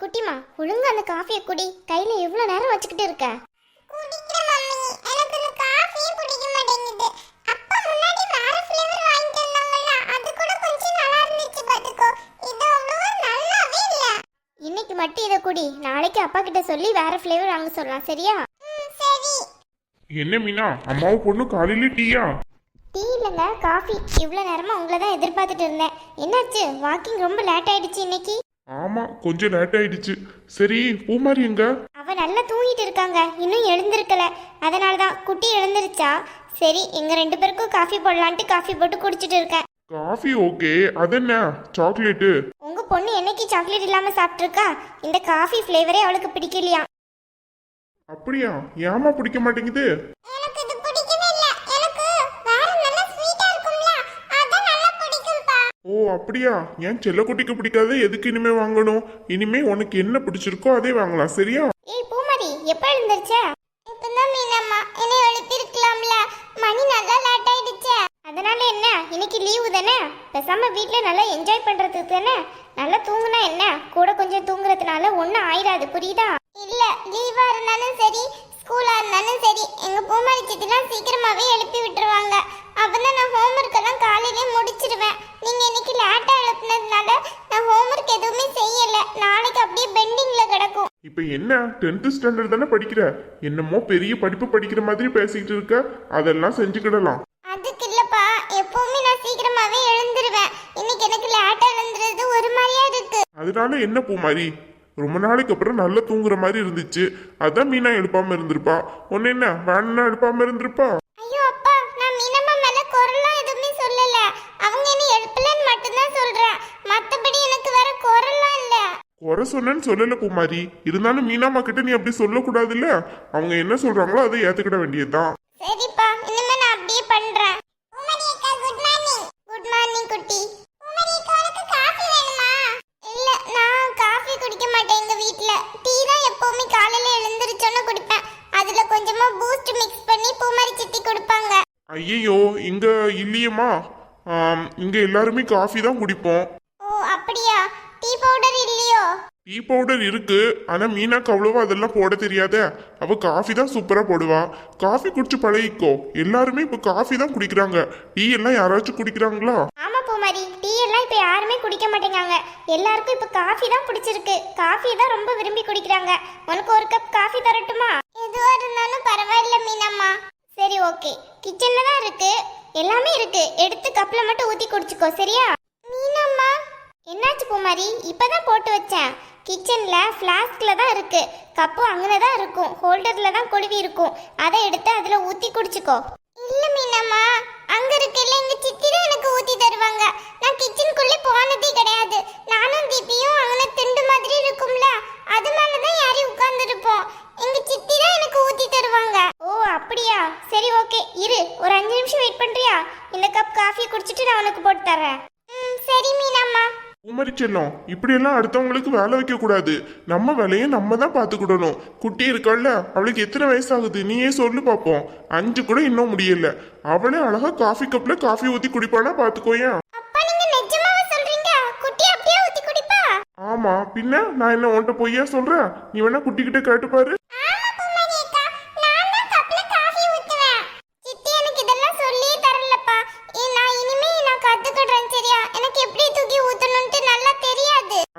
குட்டிமா ஒழுங்கா அந்த காஃபியை குடி. கையில எவ்வளவு நேரம் வச்சுக்கிட்டு இருக்க? குடிக்கிறேன் மம்மி எனக்கு இந்த காஃபியே பிடிக்க மாட்டேங்குது. அப்பா முன்னாடி வேற ஃப்ளேவர் வாங்கிட்டு வந்தாங்கல்ல அது கூட கொஞ்சம் நல்லா இருந்துச்சு பாத்துக்கோ இது அவ்வளவா நல்லாவே இல்ல. இன்னைக்கு மட்டும் இதை குடி. நாளைக்கு அப்பா கிட்ட சொல்லி வேற ஃப்ளேவர் வாங்க சொல்லலாம் சரியா? ம், சரி. என்ன மீனா அம்மாவும் பொண்ணு காலையில டீயா? டீ இல்லைங்க காஃபி. இவ்வளோ நேரமா உங்களை தான் எதிர்பார்த்துட்டு இருந்தேன். என்னாச்சு? வாக்கிங் ரொம்ப லேட் ஆயிடுச்சு இன்னைக்கு. ஆமா கொஞ்சம் லேட் ஆயிடுச்சு. சரி பூமாரி எங்க? அவ நல்லா தூங்கிட்டு இருக்காங்க. இன்னும் எழுந்திருக்கல. அதனால தான் குட்டி எழுந்திருச்சா? சரி எங்க ரெண்டு பேருக்கும் காஃபி போடலான்ட்டு காஃபி போட்டு குடிச்சிட்டு இருக்கேன். காஃபி ஓகே அதென்ன சாக்லேட்டு உங்க பொண்ணு என்னைக்கு சாக்லேட் இல்லாம சாப்பிட்ருக்கா இந்த காஃபி ஃப்ளேவரே அவளுக்கு பிடிக்கலையா அப்படியா? ஏமா பிடிக்க மாட்டேங்குது? அப்படியா? ஏன் செல்லக்குட்டிக்கு பிடிக்காத? எதுக்கு இனிமே வாங்கணும்? இனிமே உனக்கு என்ன பிடிச்சிருக்கோ அதே வாங்கலாம் சரியா? ஏய் பூமாரி எப்ப எழுந்திருச்ச? இப்பதான் மீனம்மா. என்னை எழுப்பிருக்கலாம்ல மணி நல்லா லேட் ஆயிடுச்சே. அதனால என்ன? இன்னைக்கு லீவு தானே? பேசாம வீட்ல நல்லா என்ஜாய் பண்றதுக்கு தானே? நல்லா தூங்குனா என்ன? கூட கொஞ்சம் தூங்குறதுனால ஒன்றும் ஆயிடாது புரியுதா? இல்ல லீவா இருந்தாலும் சரி ஸ்கூலா இருந்தாலும் சரி எங்க பூமாரி சித்திலாம் சீக்கிரமாவே எழுப்பி விட்டுருவாங்க. அப்பதான் நான் ஹோம்ஒர்க் எல்லாம் காலையிலே நீங்க இன்னைக்கு லேட்டா எழுப்புனதுனால நான் ஹோம்ஒர்க் எதுவுமே செய்யல. நாளைக்கு அப்படியே பெண்டிங்ல கிடக்கும். இப்ப என்ன? டென்த் ஸ்டாண்டர்ட் தானே படிக்கிற? என்னமோ பெரிய படிப்பு படிக்கிற மாதிரி பேசிக்கிட்டு இருக்க. அதெல்லாம் செஞ்சுக்கிடலாம். அதுக்கு இல்லப்பா எப்பவுமே நான் சீக்கிரமாவே எழுந்துருவேன். இன்னைக்கு எனக்கு லேட்டா எழுந்துறது ஒரு மாதிரியா இருக்கு. அதனால என்ன பூமாரி? ரொம்ப நாளைக்கு அப்புறம் நல்லா தூங்குற மாதிரி இருந்துச்சு. அதான் மீனா எழுப்பாம இருந்திருப்பா. ஒன்னு என்ன வேணும்னா எழுப்பாம இருந்திருப்பா ஐயோ அப்பா நான் மீனம்மா மேல குரல்லாம் எதுவுமே சொல்லல அவங்க என்ன எழுப்பலன்னு மட்டும்தான் சொல்றேன் மத்தபடி எனக்கு வேற குரல்லாம் இல்ல குறை சொன்னேன்னு சொல்லல பூமாரி இருந்தாலும் மீனாமா கிட்ட நீ அப்படி சொல்லக்கூடாதுல்ல? அவங்க என்ன சொல்றாங்களோ அதை ஏத்துக்கிட வேண்டியதுதான். சரிப்பா இனிமே நான் அப்படியே பண்றேன். குட் மார்னிங் குட் மார்னிங் குட்டி. காஃபி வேணுமா? இல்ல நான் காஃபி குடிக்க மாட்டேன் எங்க வீட்ல. டீ தான் எப்பவுமே காலையில எழுந்திருச்சோன்னு குடிப்பேன். அதுல கொஞ்சமா பூஸ்ட் மிக்ஸ் பண்ணி பூமாரி சித்தி கொடுப்பாங்க. ஐயையோ இங்க இல்லையேம்மா. ஆம், இங்க எல்லாருமே காஃபி தான் குடிப்போம். டீ பவுடர் இருக்கு ஆனா மீனாக்கு அவ்வளவா அதெல்லாம் போட தெரியாதே. அவ காஃபி தான் சூப்பரா போடுவா. காஃபி குடிச்சு பழகிக்கோ. எல்லாருமே இப்ப காஃபி தான் குடிக்கிறாங்க. டீ எல்லாம் யாராச்சும் குடிக்கிறாங்களா? ஆமா பூமாரி டீ எல்லாம் இப்ப யாருமே குடிக்க மாட்டேங்காங்க எல்லாருக்கும் இப்ப காஃபி தான் பிடிச்சிருக்கு. காஃபி தான் ரொம்ப விரும்பி குடிக்கிறாங்க. உனக்கு ஒரு கப் காஃபி தரட்டுமா? எதுவா இருந்தாலும் பரவாயில்ல மீனம்மா. சரி ஓகே. கிச்சன்ல தான் இருக்கு. எல்லாமே இருக்கு. எடுத்து கப்ல மட்டும் ஊத்தி குடிச்சுக்கோ சரியா? என்னாச்சு பூமாரி? இப்பதான் போட்டு வச்சேன். கிச்சனில் ஃப்ளாஸ்கில் தான் இருக்குது கப்பும் அங்கே தான் இருக்கும். ஹோல்டரில் தான் கொழுவி இருக்கும். அதை எடுத்து அதில் ஊற்றி குடிச்சிக்கோ. இல்லை மீனம்மா அங்கே இருக்குல்ல எங்கள் சித்தி தான் எனக்கு ஊற்றி தருவாங்க. நான் கிச்சனுக்குள்ளே போனதே கிடையாது. நானும் தீபியும் அங்கே திண்டு மாதிரி இருக்கும்ல அது மேலே தான் யாரையும் உட்காந்துருப்போம் எங்கள் சித்தி தான் எனக்கு ஊற்றி தருவாங்க. ஓ அப்படியா? சரி ஓகே. இரு ஒரு அஞ்சு நிமிஷம் வெயிட் பண்ணுறியா இந்த கப் காஃபி குடிச்சிட்டு நான் உனக்கு போட்டு தரேன் குமரி செல்லம் இப்படியெல்லாம் அடுத்தவங்களுக்கு வேலை வைக்க கூடாது நம்ம வேலையை நம்ம தான் பார்த்துக்கிடணும். குட்டி இருக்காள்ல அவளுக்கு எத்தனை வயசாகுது? நீயே சொல்லு பார்ப்போம் அஞ்சு கூட இன்னும் முடியல. அவளே அழகா காஃபி கப்ல காஃபி ஊத்தி குடிப்பானா குடிப்பா? ஆமா பின்ன நான் என்ன உன்கிட்ட பொய்யா சொல்றேன்? நீ வேணா குட்டி கிட்ட கேட்டு பாரு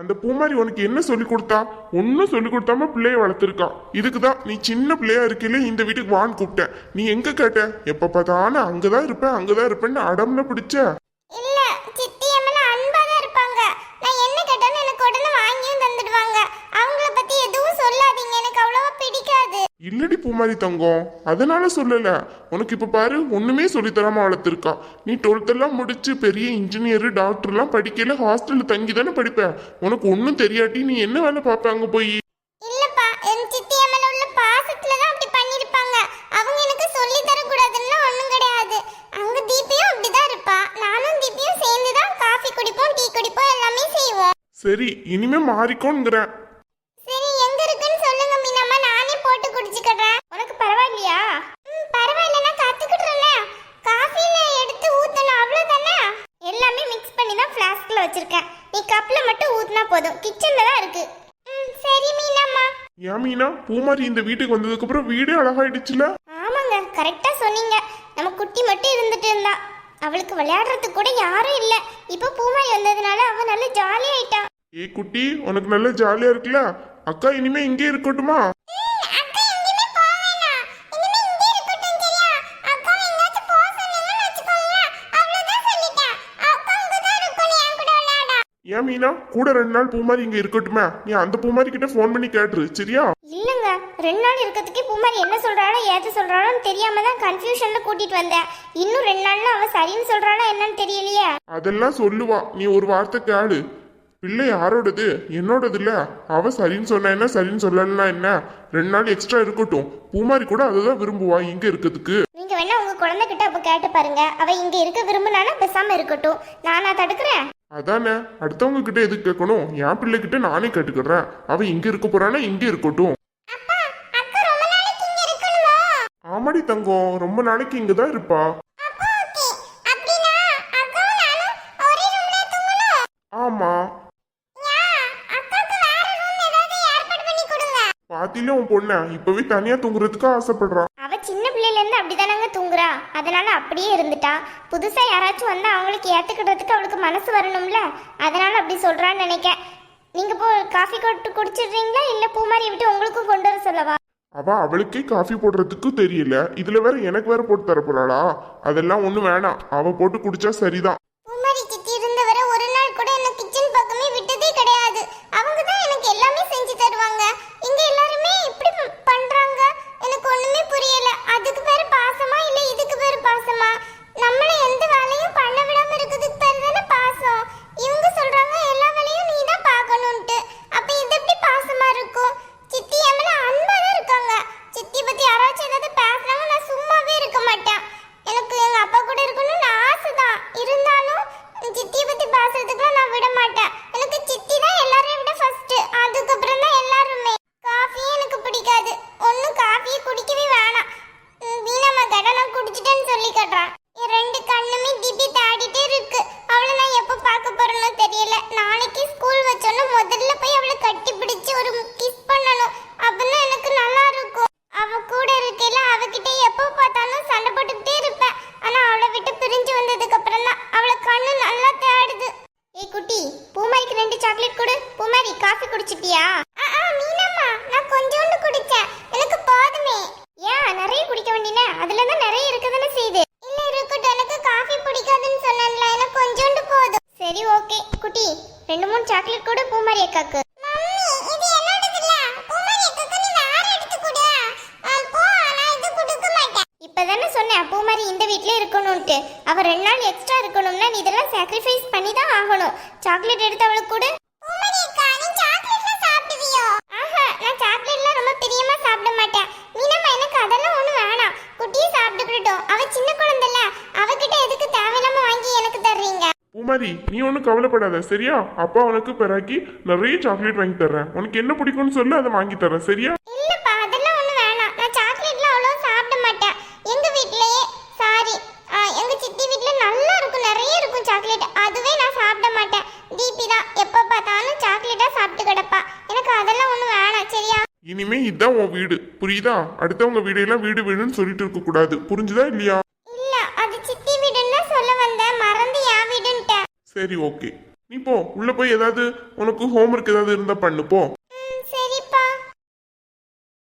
அந்த பூமாரி உனக்கு என்ன சொல்லி கொடுத்தா? ஒன்னும் சொல்லி கொடுத்தாம பிள்ளைய வளர்த்துருக்கா. இதுக்கு தான் நீ சின்ன பிள்ளையா இருக்கையில இந்த வீட்டுக்கு வான்னு கூப்பிட்டேன் நீ எங்க கேட்ட? எப்ப பார்த்தாலும் அங்கதான் இருப்பேன் அங்கதான் இருப்பேன்னு அடம்ல பிடிச்ச இல்ல சித்தி என் மேல அன்பா தான் இருப்பாங்க நான் என்ன கேட்டாலும் எனக்கு உடனே வாங்கியும் தந்துடுவாங்க அவங்கள பத்தி எதுவும் சொல்லாதீங்க எனக்கு அவ்வளவா பிடிக்காது இல்லடி பூமாரி தங்கம்? அதனால சொல்லல. உனக்கு இப்ப பாரு ஒண்ணுமே சொல்லி தராம வளர்த்துருக்கா. நீ டுவெல்த் எல்லாம் முடிச்சு பெரிய இன்ஜினியர் டாக்டர் எல்லாம் படிக்கல ஹாஸ்டல்ல தங்கி தானே படிப்ப. உனக்கு ஒன்னும் தெரியாட்டி நீ என்ன வேலை பார்ப்ப அங்க போய்? இல்லப்பா என் சித்தி மேல உள்ள பாசத்துல தான் அப்படி பண்ணிருப்பாங்க அவங்க எனக்கு சொல்லி தர கூடாதுன்னு ஒண்ணும் கிடையாது. அங்க தீபியும் அப்படிதான் இருப்பா. நானும் தீபியும் சேர்ந்து தான் காஃபி குடிப்போம் டீ குடிப்போம் எல்லாமே செய்வோம். சரி இனிமே மாறிக்கோங்கிறேன் சரி எங்க இருக்குன்னு சொல்லுங்க மீனம்மா நானே போட்டு குடிச்சுக்கிறேன் உனக்கு பரவாயில்லையா ம் பரவாயில்ல நான் கத்துக்கிட்டுறேனே காஃபில எடுத்து ஊத்தணும் அவ்வளவுதானே எல்லாமே மிக்ஸ் பண்ணி தான் ஃப்ளாஸ்க்ல வச்சிருக்கேன் நீ கப்ல மட்டும் ஊத்துனா போதும் கிச்சன்ல தான் இருக்கு ம் ஏன் மீனா பூமாரி இந்த வீட்டுக்கு வந்ததுக்கு அப்புறம் வீடே அழகாயிடுச்சுல. ஆமாங்க கரெக்டா சொன்னீங்க. நம்ம குட்டி மட்டும் இருந்துட்டு இருந்தா. அவளுக்கு விளையாடுறதுக்கு கூட யாரும் இல்ல. இப்ப பூமாரி வந்ததுனால அவ நல்ல ஜாலி ஆயிட்டா. ஏய் குட்டி உனக்கு நல்ல ஜாலியா இருக்குல்ல? அக்கா இனிமே இங்கே இருக்கட்டுமா? ஏன் மீனா? கூட ரெண்டு நாள் பூமாரி இங்க இருக்கட்டுமே. நீ அந்த பூமாரி கிட்ட ஃபோன் பண்ணி கேட்டுரு சரியா? ரெண்டு நாள் இருக்கிறதுக்கே பூமாரி என்ன சொல்றாளோ ஏது சொல்றாளோன்னு தெரியாம தான் கன்ஃபியூஷன்ல கூட்டிட்டு வந்தேன். இன்னும் ரெண்டு நாள்ல அவ சரின்னு சொல்றாளா என்னன்னு தெரியலையே. அதெல்லாம் சொல்லுவா. நீ ஒரு வார்த்தை கேளு. பிள்ளை யாரோடது? என்னோடது இல்ல அவ சரின்னு சொன்னா என்ன? சரின்னு சொல்லலன்னா என்ன? ரெண்டு நாள் எக்ஸ்ட்ரா இருக்கட்டும். பூமாரி கூட அதை தான் விரும்புவா இங்க இருக்கிறதுக்கு. நீங்க வேணா உங்க குழந்தைகிட்ட அப்ப கேட்டு பாருங்க. அவ இங்க இருக்க விரும்பினானா பேசாம இருக்கட்டும். நானா தடுக்கிறேன். அதானே. அடுத்தவங்க கிட்ட எதுக்கு கேட்கணும்? என் பிள்ளை கிட்ட நானே கேட்டுக்கிறேன். அவ இங்க இருக்க போறானா இங்க இருக்கட்டும். ஆமாடி தங்கம் ரொம்ப நாளைக்கு இங்க தான் இருப்பா. அப்பா ஆமா. பாத்தில உன் பொண்ண இப்பவே தனியா தூங்குறதுக்கு ஆசைப்படுறா. அவ சின்ன பிள்ளைல இருந்து அப்படிதானங்க தூங்குறா. அதனால அப்படியே இருந்துட்டா. புதுசா யாராச்சும் வந்தா அவங்களுக்கு ஏத்துக்கிட்டதுக்கு அவளுக்கு மனசு வரணும்ல. அதனால அப்படி சொல்றான்னு நினைக்க நீங்க போ காஃபி கொட்டு குடிச்சிடுறீங்களா? இல்ல பூமாரியை விட்டு உங்களுக்கும் கொண்டு வர சொல்லவா? அவ அவளுக்கே காஃபி போடுறதுக்கு தெரியல. இதுல வேற எனக்கு வேற போட்டு தர போறாளா அதெல்லாம் ஒண்ணு வேணாம். அவ போட்டு குடிச்சா சரிதான். சொல்லி கட்டுறான் என் ரெண்டு கண்ணுமே திபி தாடிட்டே இருக்கு அவளை நான் எப்போ பார்க்க போறேனோ தெரியல நாளைக்கு ஸ்கூல் வச்சோன்னா முதல்ல போய் அவளை கட்டி பிடிச்சு ஒரு கிஸ் பண்ணணும் அப்பதான் எனக்கு நல்லா இருக்கும் அவ கூட இருக்கையில அவகிட்ட எப்போ பார்த்தாலும் சண்டை போட்டுக்கிட்டே இருப்பேன் ஆனா அவளை விட்டு பிரிஞ்சு வந்ததுக்கு அப்புறம் தான் அவளை கண்ணு நல்லா தேடுது ஏய் குட்டி பூமாரிக்கு ரெண்டு சாக்லேட் கொடு பூமாரி காஃபி குடிச்சிட்டியா ஆ, ஆ, மீனாம்மா நான் கொஞ்சோண்டு குடிச்சேன் எனக்கு போதுமே ஏன் நிறைய குடிக்க வேண்டியன அதுல தான் நிறைய இருக்கதானே செய்யுது இல்ல இருக்கட்டும் எனக்கு காஃபி பிடிக்காதுன்னு சொன்னேன்ல எனக்கு கொஞ்சோண்டு போதும் சரி ஓகே குட்டி. ரெண்டு மூணு சாக்லேட் கொடு பூமாரி அக்காக்கு. இப்பதானே சொன்னேன் பூமாரி இந்த வீட்ல இருக்கணும்ட்டு அவ ரெண்டு நாள் எக்ஸ்ட்ரா இருக்கணும்னா நீ இதெல்லாம் சாக்ரிஃபைஸ் பண்ணி தான் ஆகணும். சாக்லேட் எடுத்து அவளுக்கு கொடு. பூமாரி நீ ஒன்றும் கவலைப்படாத சரியா? அப்பா உனக்கு பிறக்கி நிறைய சாக்லேட் வாங்கி தர்றேன். உனக்கு என்ன பிடிக்கும்னு சொல்லு அதை வாங்கி தரேன் சரியா? இல்லப்பா அதெல்லாம் ஒண்ணும் வேணாம். நான் சாக்லேட்லாம் அவ்வளோ சாப்பிட மாட்டேன். எங்க வீட்லயே சாரி எங்க சித்தி வீட்ல நல்லா இருக்கும் நிறைய இருக்கும் சாக்லேட் அதுவே நான் சாப்பிட மாட்டேன். தீபி தான். எப்ப பார்த்தாலும் சாக்லேட்டா சாப்பிட்டு கிடப்பா. எனக்கு அதெல்லாம் ஒண்ணும் வேணாம் சரியா? இனிமே இதான் உன் வீடு. புரியுதா? அடுத்தவங்க வீடையெல்லாம் வீடு வீடுன்னு சொல்லிட்டு இருக்க கூடாது புரிஞ்சுதா இல்லையா? சரி ஓகே நீ போ. உள்ள போய் ஏதாவது உனக்கு ஹோம்ஒர்க் ஏதாவது இருந்தா பண்ணு போ.